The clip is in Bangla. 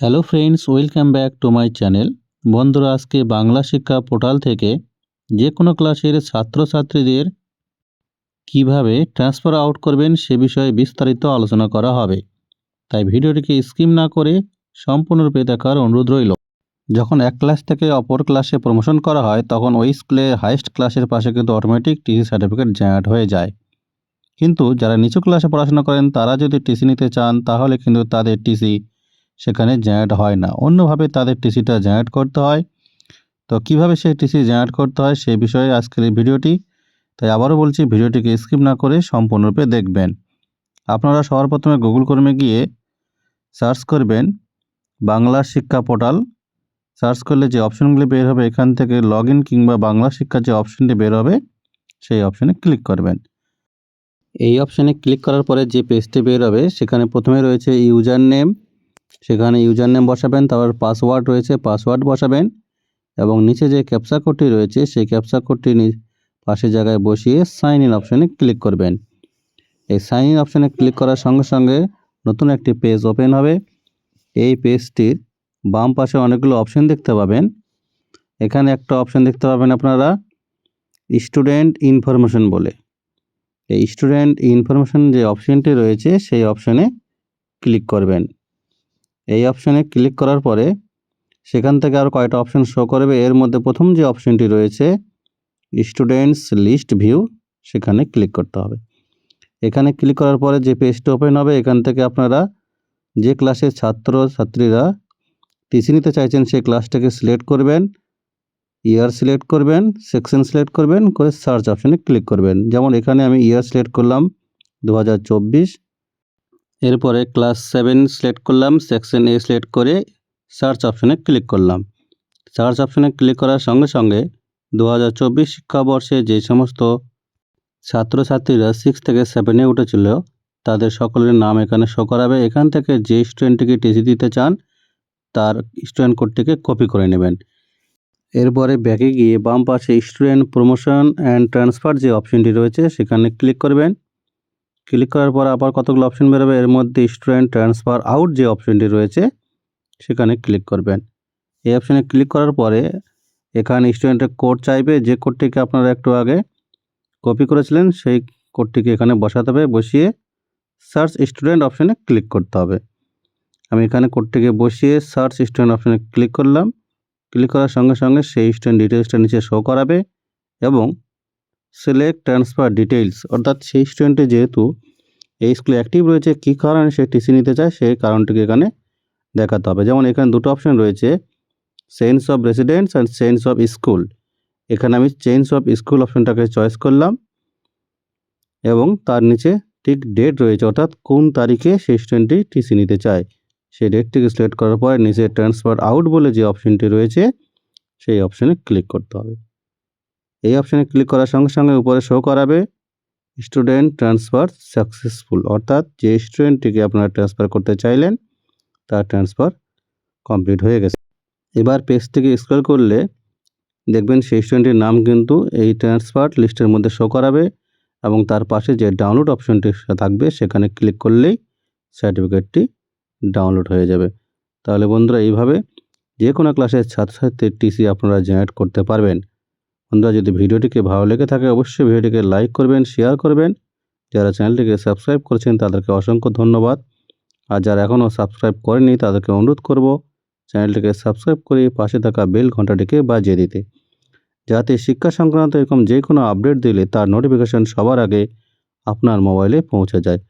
Hello friends welcome back to my channel বন্ধুরা, আজকে বাংলা শিক্ষা পোর্টাল থেকে যে কোনো ক্লাসের ছাত্রছাত্রীদের কীভাবে ট্রান্সফার আউট করবেন সে বিষয়ে বিস্তারিত আলোচনা করা হবে। তাই ভিডিওটিকে স্কিম না করে সম্পূর্ণরূপে দেখার অনুরোধ রইল। যখন এক ক্লাস থেকে অপর ক্লাসে প্রমোশন করা হয়, তখন ওই স্কুলে হাইস্ট ক্লাসের পাশে কিন্তু অটোমেটিক টিসি সার্টিফিকেট জেনারেট হয়ে যায়। কিন্তু যারা নিচু ক্লাসে পড়াশোনা করেন, তারা যদি টিসি নিতে চান, তাহলে কিন্তু তাদের টিসি সেখানে জেনারেট হয় না। অন্যভাবে তাদের টিসিটা জেনারেট করতে হয়। তো কীভাবে সেই টিসি জেনারেট করতে হয় সেই বিষয়ে আজকের এই ভিডিওটি। তাই আবারও বলছি, ভিডিওটিকে স্কিপ না করে সম্পূর্ণরূপে দেখবেন। আপনারা সবার প্রথমে গুগল কর্মে গিয়ে সার্চ করবেন বাংলা শিক্ষা পোর্টাল সার্চ করলে যে অপশনগুলি বের হবে এখান থেকে লগ ইন কিংবা বাংলা শিক্ষার যে অপশনটি বের হবে, সেই অপশনে ক্লিক করবেন। এই অপশনে ক্লিক করার পরে যে পেজটি বের হবে, সেখানে প্রথমে রয়েছে ইউজার নেম সেখানে ইউজার নেম বসাবেন, তারপর পাসওয়ার্ড রয়েছে, পাসওয়ার্ড বসাবেন এবং নিচে যে ক্যাপসা কোডটি রয়েছে, সেই ক্যাপসা কোডটি পাশে জায়গায় বসিয়ে সাইন ইন অপশানে ক্লিক করবেন। এই সাইন ইন অপশানে ক্লিক করার সঙ্গে সঙ্গে নতুন একটি পেজ ওপেন হবে। এই পেজটির বাম পাশে অনেকগুলো অপশন দেখতে পাবেন। এখানে একটা অপশন দেখতে পাবেন আপনারা, স্টুডেন্ট ইনফরমেশন বলে। এই স্টুডেন্ট ইনফরমেশন যে অপশনটি রয়েছে, সেই অপশনে ক্লিক করবেন। এই অপশনে ক্লিক করার পরে সেখান থেকে আর কয়টা অপশন শো করবে। এর মধ্যে প্রথম যে অপশনটি রয়েছে স্টুডেন্টস লিস্ট ভিউ সেখানে ক্লিক করতে হবে। এখানে ক্লিক করার পরে যে পেজটি ওপেন হবে, এখান থেকে আপনারা যে ক্লাসের ছাত্র, ছাত্রীরা টিসি নিতে চাইছেন, সেই ক্লাসটাকে সিলেক্ট করবেন ইয়ার সিলেক্ট করবেন সেকশন সিলেক্ট করবেন, করে সার্চ অপশনে ক্লিক করবেন। যেমন এখানে আমি ইয়ার সিলেক্ট করলাম দু হাজার চব্বিশ। এরপরে ক্লাস সেভেন সিলেক্ট করলাম সেকশন এ সিলেক্ট করে সার্চ অপশনে ক্লিক করলাম। সার্চ অপশনে ক্লিক করার সঙ্গে সঙ্গে দু হাজার চব্বিশ শিক্ষাবর্ষে যে সমস্ত ছাত্রছাত্রীরা সিক্স থেকে সেভেনে উঠেছিল, তাদের সকলের নাম এখানে শো করাবে। এখান থেকে যে স্টুডেন্টটিকে টিসি দিতে চান, তার স্টুডেন্ট কোডটিকে কপি করে নেবেন। এরপরে ব্যাকে গিয়ে বাম পাশে স্টুডেন্ট প্রমোশন অ্যান্ড ট্রান্সফার যে অপশনটি রয়েছে, সেখানে ক্লিক করবেন। ক্লিক করার পর আবার কতগুলো অপশন বেরোবে? এর মধ্যে স্টুডেন্ট ট্রান্সফার আউট যে অপশনটি রয়েছে, সেখানে ক্লিক করবেন। এই অপশনে ক্লিক করার পরে এখানে স্টুডেন্টের কোড চাইবে। যে কোডটিকে আপনারা একটু আগে কপি করেছিলেন, সেই কোডটিকে এখানে বসাতে হবে। বসিয়ে সার্চ স্টুডেন্ট অপশনে ক্লিক করতে হবে। আমি এখানে কোডটিকে বসিয়ে সার্চ স্টুডেন্ট অপশনে ক্লিক করলাম। ক্লিক করার সঙ্গে সঙ্গে সেই স্টুডেন্ট ডিটেলসটা নিচে শো করাবে এবং সিলেক্ট ট্রান্সফার ডিটেইলস অর্থাৎ সেই স্টুডেন্টে যেহেতু এই স্কুলে অ্যাক্টিভ রয়েছে, কী কারণে সে টিসি নিতে চায় সেই কারণটিকে এখানে দেখাতে হবে। যেমন এখানে দুটো অপশন রয়েছে sense of residence and sense of school এখানে আমি চেঞ্জ অফ স্কুল অপশনটাকে চয়েস করলাম এবং তার নিচে ঠিক ডেট রয়েছে, অর্থাৎ কোন তারিখে সেই স্টুডেন্টটি টিসি নিতে চায়। সেই ডেটটিকে সিলেক্ট করার পর নিচে ট্রান্সফার আউট বলে যে অপশনটি রয়েছে, সেই অপশনে ক্লিক করতে হবে। এই অপশানে ক্লিক করার সঙ্গে সঙ্গে উপরে শো করাবে স্টুডেন্ট ট্রান্সফার সাকসেসফুল অর্থাৎ যে স্টুডেন্টটিকে আপনারা ট্রান্সফার করতে চাইলেন, তার ট্রান্সফার কমপ্লিট হয়ে গেছে। এবার পেজ থেকে স্ক্রল করলে দেখবেন সেই স্টুডেন্টের নাম কিন্তু এই ট্রান্সফার লিস্টের মধ্যে শো করাবে এবং তার পাশে যে ডাউনলোড অপশনটি থাকবে, সেখানে ক্লিক করলেই সার্টিফিকেটটি ডাউনলোড হয়ে যাবে। তাহলে বন্ধুরা, এইভাবে যে কোনো ক্লাসের ছাত্রছাত্রীর টিসি আপনারা জেনারেট করতে পারবেন। বন্ধুরা, যদি ভিডিওটিকে ভালো লেগে থাকে, অবশ্যই ভিডিওটিকে লাইক করবেন, শেয়ার করবেন। যারা চ্যানেলটিকে সাবস্ক্রাইব করেছেন, তাদেরকে অসংখ্য ধন্যবাদ। আর যারা এখনও সাবস্ক্রাইব করেনি তাদেরকে অনুরোধ করব চ্যানেলটিকে সাবস্ক্রাইব করে পাশে থাকা বেল ঘন্টাটিকে বাজিয়ে দিতে। যাতে শিক্ষা সংক্রান্ত এরকম যে কোনো আপডেট দিলে তার নোটিফিকেশান সবার আগে আপনার মোবাইলে পৌঁছে যায়।